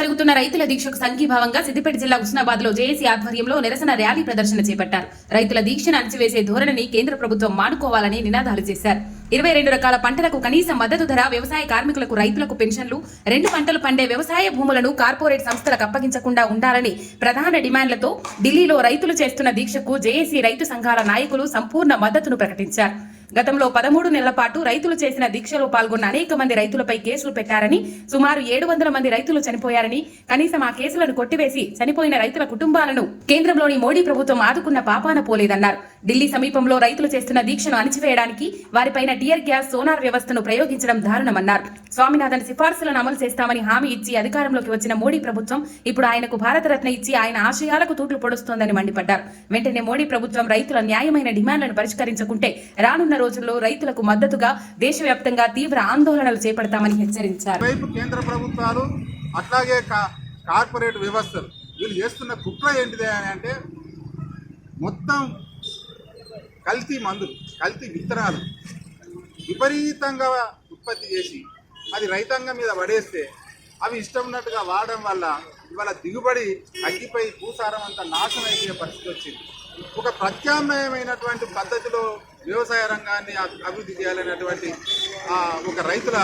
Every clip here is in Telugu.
జరుగుతున్న రైతుల దీక్షకు సంఘీభావంగా సిద్దిపేట జిల్లా హుస్నాబాద్లో జేఏసీ ఆధ్వర్యంలో నిరసన ర్యాలీ ప్రదర్శన చేపట్టారు. రైతుల దీక్షను అణచివేసే ధోరణిని కేంద్ర ప్రభుత్వం మానుకోవాలని నినాదాలు చేశారు. ఇరవై రెండు రకాల పంటలకు కనీస మద్దతు ధర వ్యవసాయ కార్మికులకు రైతులకు పెన్షన్లు రెండు పంటలు పండే వ్యవసాయ భూములను కార్పొరేట్ సంస్థలకు అప్పగించకుండా ఉండాలని ప్రధాన డిమాండ్లతో ఢిల్లీలో రైతులు చేస్తున్న దీక్షకు జేఏసీ రైతు సంఘాల నాయకులు సంపూర్ణ మద్దతును ప్రకటించారు. గతంలో పదమూడు నెలల పాటు రైతులు చేసిన దీక్షలో పాల్గొన్న అనేక మంది రైతులపై కేసులు పెట్టారని సుమారు ఏడు వందల మంది రైతులు చనిపోయారని కనీసం ఆ కేసులను కొట్టివేసి చనిపోయిన రైతుల కుటుంబాలను కేంద్రంలోని మోడీ ప్రభుత్వం ఆదుకున్న పాపాన పోలేదన్నారు. ఢిల్లీ సమీపంలో రైతులు చేస్తున్న దీక్షను అణచివేయడానికి వారిపైన టియర్ గ్యాస్ సోనార్ వ్యవస్థను ప్రయోగించడం దారుణమన్నారు. స్వామినాథన్ సిఫార్సులను అమలు చేస్తామని హామీ ఇచ్చి అధికారంలోకి వచ్చిన మోడీ ప్రభుత్వం ఇప్పుడు ఆయనకు భారతరత్న ఇచ్చి ఆయన ఆశయాలకు తూట్లు పొడుస్తోందని మండిపడ్డారు. వెంటనే మోడీ ప్రభుత్వం రైతుల న్యాయమైన డిమాండ్లను పరిష్కరించకుంటే రానున్న రోజుల్లో రైతులకు మద్దతుగా దేశవ్యాప్తంగా తీవ్ర ఆందోళనలు చేపడతామని హెచ్చరించారు. కేంద్ర ప్రభుత్వాలు అట్లాగే కార్పొరేట్ వ్యవస్థలు వీళ్ళు చేస్తున్న కుట్ర ఏంటిది అని అంటే మొత్తం కల్తీ మందులు కల్తీ విత్తనాలు విపరీతంగా ఉత్పత్తి చేసి అది రైతాంగం మీద పడేస్తే అవి ఇష్టం ఉన్నట్టుగా వాడడం వల్ల ఇవాళ దిగుబడి తగ్గిపోయి భూసారం అంతా నాశనం అయిపోయే పరిస్థితి వచ్చింది. ఒక ప్రత్యామ్నాయమైనటువంటి పద్ధతిలో వ్యవసాయ రంగాన్ని అభివృద్ధి చేయాలనేటువంటి ఒక రైతుల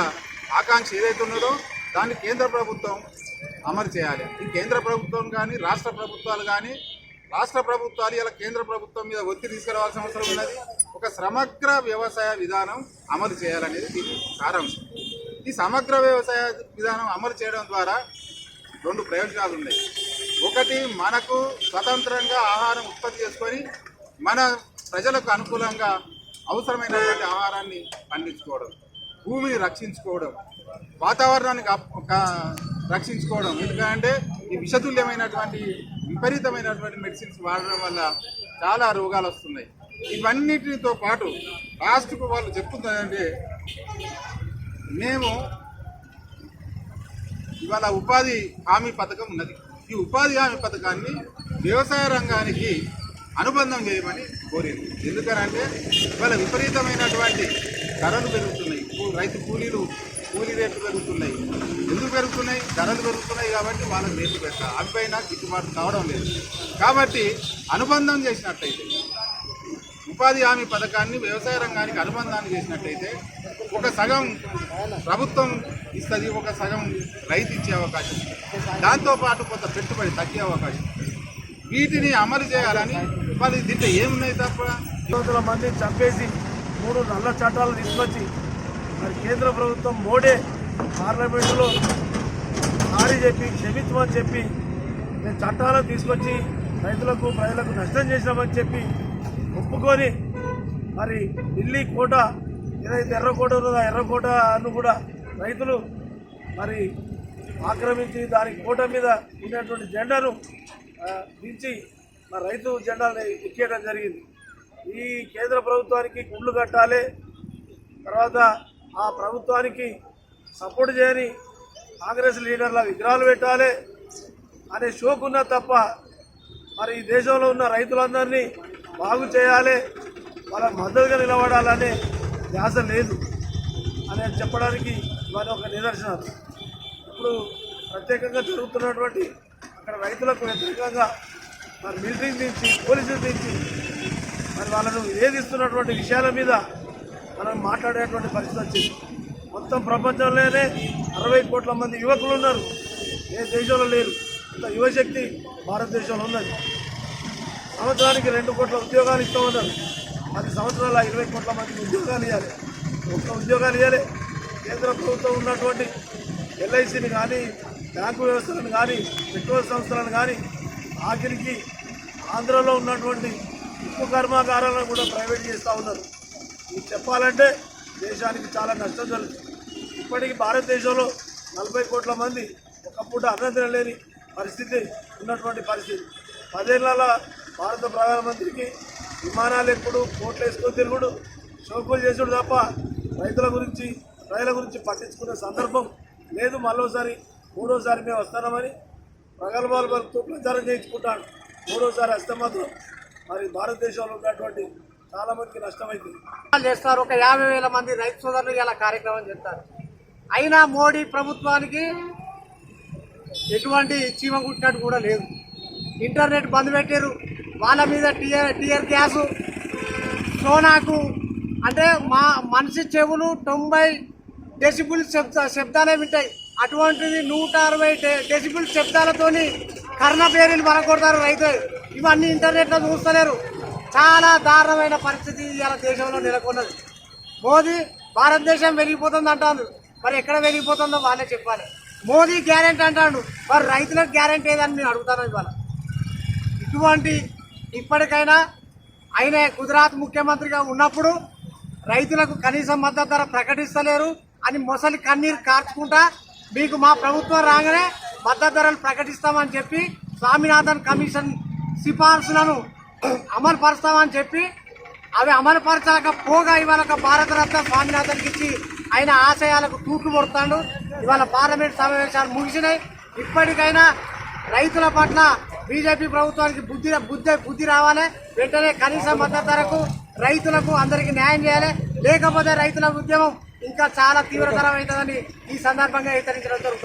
ఆకాంక్ష ఏదైతే ఉన్నదో దాన్ని కేంద్ర ప్రభుత్వం అమలు చేయాలి. ఈ కేంద్ర ప్రభుత్వం కానీ రాష్ట్ర ప్రభుత్వాలు కానీ రాష్ట్ర ప్రభుత్వాలు ఇలా కేంద్ర ప్రభుత్వం మీద ఒత్తిడి తీసుకురావాల్సిన అవసరం ఉన్నది. ఒక సమగ్ర వ్యవసాయ విధానం అమలు చేయాలనేది దీని సారాంశం. ఈ సమగ్ర వ్యవసాయ విధానం అమలు చేయడం ద్వారా రెండు ప్రయోజనాలు ఉన్నాయి. ఒకటి మనకు స్వతంత్రంగా ఆహారం ఉత్పత్తి చేసుకొని మన ప్రజలకు అనుకూలంగా అవసరమైనటువంటి ఆహారాన్ని పండించుకోవడం భూమిని రక్షించుకోవడం వాతావరణాన్ని రక్షించుకోవడం. ఎందుకంటే ఈ విషతుల్యమైనటువంటి విపరీతమైనటువంటి మెడిసిన్స్ వాడడం వల్ల చాలా రోగాలు వస్తున్నాయి. ఇవన్నిటితో పాటు లాస్ట్కు వాళ్ళు చెప్తుందంటే మేము ఇవాళ ఉపాధి హామీ పథకం ఉన్నది. ఈ ఉపాధి హామీ పథకాన్ని వ్యవసాయ రంగానికి అనుబంధం చేయమని కోరింది. ఎందుకనంటే ఇవాళ విపరీతమైనటువంటి ధరలు పెరుగుతున్నాయి. రైతు కూలీలు కూలీ రేట్లు పెరుగుతున్నాయి. ఎందుకు పెరుగుతున్నాయి? ధరలు పెరుగుతున్నాయి కాబట్టి వాళ్ళకి రేట్లు పెట్టాలి అవిపైనా గిట్టుబాటు కావడం లేదు. కాబట్టి అనుబంధం చేసినట్టయితే ఉపాధి హామీ పథకాన్ని వ్యవసాయ రంగానికి అనుబంధాన్ని చేసినట్టయితే ఒక సగం ప్రభుత్వం ఇస్తుంది ఒక సగం రైతు ఇచ్చే అవకాశం. దాంతోపాటు కొంత పెట్టుబడి తగ్గే అవకాశం. వీటిని అమలు చేయాలని మరి దీంట్లో ఏమున్నాయి తప్ప? వందల మంది చంపేసి మూడు నల్ల చట్టాలు తీసుకొచ్చి మరి కేంద్ర ప్రభుత్వం మోడే పార్లమెంటులో సారీ చెప్పి క్షమించమని చెప్పి మేము చట్టాలను తీసుకొచ్చి రైతులకు ప్రజలకు నష్టం చేసినామని చెప్పి ఒప్పుకొని మరి ఢిల్లీ కోట ఏదైతే ఎర్రకోట ఉన్నదో ఆ ఎర్రకోటను కూడా రైతులు మరి ఆక్రమించి దాని కోట మీద ఉన్నటువంటి జెండాను దించి మరి రైతు జెండాని ఎక్కేయడం జరిగింది. ఈ కేంద్ర ప్రభుత్వానికి గుండ్లు కట్టాలి తర్వాత ఆ ప్రభుత్వానికి సపోర్ట్ చేయని కాంగ్రెస్ లీడర్ల విగ్రహాలు పెట్టాలి అనే షోకున్నా తప్ప మరి ఈ దేశంలో ఉన్న రైతులందరినీ బాగు చేయాలి వాళ్ళ మద్దతుగా నిలబడాలనే ధ్యాస లేదు అని చెప్పడానికి వారి ఒక నిదర్శనాలు ఇప్పుడు ప్రత్యేకంగా జరుగుతున్నటువంటి అక్కడ రైతులకు వ్యతిరేకంగా మరి మిలిటరీ నుంచి పోలీసుల నుంచి మరి వాళ్ళను వేధిస్తున్నటువంటి విషయాల మీద మనం మాట్లాడేటువంటి పరిస్థితి వచ్చింది. మొత్తం ప్రపంచంలోనే అరవై కోట్ల మంది యువకులు ఉన్నారు. ఏ దేశంలో లేరు. ఇంత యువశక్తి భారతదేశంలో ఉన్నది. సంవత్సరానికి రెండు కోట్ల ఉద్యోగాలు ఇస్తామన్నారు పది సంవత్సరాల ఇరవై కోట్ల మందికి ఉద్యోగాలు ఇవ్వాలి ఒక్క ఉద్యోగాలు ఇవ్వాలి కేంద్ర ప్రభుత్వం ఉన్నటువంటి ఎల్ఐసిని కానీ బ్యాంకు వ్యవస్థలను కానీ పెట్రోల్ సంస్థలను కానీ ఆఖరికి ఆంధ్రలో ఉన్నటువంటి ఉప్పు కర్మాగారాలను కూడా ప్రైవేట్ చేస్తూ ఉన్నారు. ఇది చెప్పాలంటే దేశానికి చాలా నష్టం జరుగుతుంది. ఇప్పటికీ భారతదేశంలో నలభై కోట్ల మంది ఒక పూట అన్నం తినలేని పరిస్థితి ఉన్నటువంటి పరిస్థితి. పదేళ్ళ భారత ప్రధానమంత్రికి విమానాలు ఎక్కుడు కోట్లు వేసుకొని తిరుగుడు షోకులు చేసుడు తప్ప రైతుల గురించి ప్రజల గురించి పట్టించుకునే సందర్భం లేదు. మరోసారి మూడోసారి మేము వస్తామని ప్రగల్భాలు పలుకుతూ ప్రచారం చేయించుకుంటాను. మూడోసారి వస్తే మాత్రం మరి భారతదేశంలో ఉన్నటువంటి చాలా మందికి నష్టమైంది చేస్తారు. ఒక యాభై వేల మంది రైతు సోదరులు ఇలా కార్యక్రమం చేస్తారు. అయినా మోడీ ప్రభుత్వానికి ఎటువంటి చీమ కుట్టినట్టు కూడా లేదు. ఇంటర్నెట్ బంద్ పెట్టారు వాళ్ళ మీద టీఆర్ టీఆర్ గ్యాసు సోనాకు అంటే మా మనిషి చెవులు తొంభై డెసిబుల్ శబ్ద శబ్దాలే వింటాయి. అటువంటిది నూట అరవై డెసిబుల్ శబ్దాలతోని కర్ణ పేరీలు మనకొడతారు రైతు ఇవన్నీ ఇంటర్నెట్లో చూస్తలేరు. చాలా దారుణమైన పరిస్థితి ఇవాళ దేశంలో నెలకొన్నది. మోదీ భారతదేశం వెలిగిపోతుంది అంటాను మరి ఎక్కడ వెలిగిపోతుందో వాళ్ళే చెప్పాలి. మోదీ గ్యారెంటీ అంటాడు. మరి రైతులకు గ్యారెంటీ ఏదని నేను అడుగుతాను ఇవాళ. ఇటువంటి ఇప్పటికైనా ఆయన గుజరాత్ ముఖ్యమంత్రిగా ఉన్నప్పుడు రైతులకు కనీస మద్దతు ధర ప్రకటిస్తలేరు అని మొసలి కన్నీరు కార్చుకుంటా మీకు మా ప్రభుత్వం రాగానే మద్దతు ధరలు ప్రకటిస్తామని చెప్పి స్వామినాథన్ కమిషన్ సిఫార్సులను అమలు పరుస్తామని చెప్పి అవి అమలు పరచక పోగా ఇవాళ భారతరత్న స్వామినాథన్కి ఇచ్చి ఆయన ఆశయాలకు తూట్లు పడుతాడు ఇవాళ పార్లమెంట్ సమావేశాలు ముగిసినాయి. ఇప్పటికైనా రైతుల పట్ల బీజేపీ ప్రభుత్వానికి బుద్ధి బుద్ధి బుద్ధి రావాలి. వెంటనే కనీస మద్దతు ధరకు రైతులకు అందరికీ న్యాయం చేయాలి. లేకపోతే రైతుల ఉద్యమం ఇంకా చాలా తీవ్రతరం అవుతుందని ఈ సందర్భంగా హెచ్చరించడం జరుగుతుంది.